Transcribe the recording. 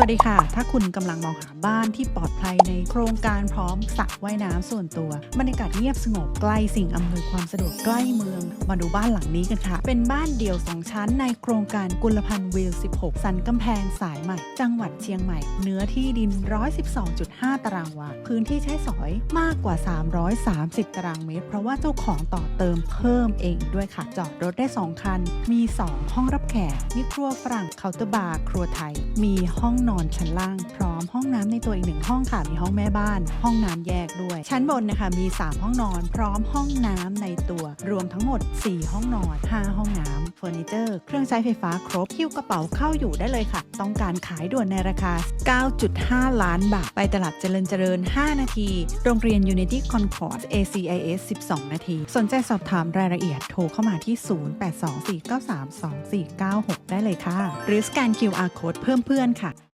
สวัสดีค่ะ ถ้าคุณกำลังมองหาบ้านที่ปลอดภัยในโครงการพร้อมสระว่ายน้ำส่วนตัว บรรยากาศเงียบสงบใกล้สิ่งอำนวยความสะดวกใกล้เมือง มาดูบ้านหลังนี้กันค่ะ เป็นบ้านเดี่ยว2ชั้นในโครงการกุลพันธ์วิล 16 สันกำแพงสายใหม่ จังหวัดเชียงใหม่ เนื้อที่ดิน 112.5 ตารางวา พื้นที่ใช้สอยมากกว่า 330 ตารางเมตร เพราะว่าเจ้าของต่อเติมเพิ่มเองด้วยค่ะ จอดรถได้ 2 คัน มี 2 ห้องรับแขก มีครัวฝรั่งเคาน์เตอร์บาร์ ครัวไทย มีห้องนอนชั้นล่างพร้อมห้องน้ำในตัวอีกหนึ่งห้องค่ะมีห้องแม่บ้าน ห้องน้ำแยกด้วย ชั้นบนนะคะมี 3 ห้องนอน พร้อมห้องน้ำในตัว รวมทั้งหมด 4 ห้องนอน 5 ห้องน้ำเฟอร์นิเจอร์เครื่องใช้ไฟฟ้าครบคิวกระเป๋าเข้าอยู่ได้เลยค่ะ ต้องการขายด่วนในราคา 9.5 ล้านบาท ไปตลาดเจริญเจริญ 5 นาที โรงเรียน Unity Concord ACIS 12 นาที สนใจสอบถามรายละเอียดโทรเข้ามาที่ 0824932496 ได้เลยค่ะ หรือสแกน QR Code เพิ่มเพื่อนค่ะ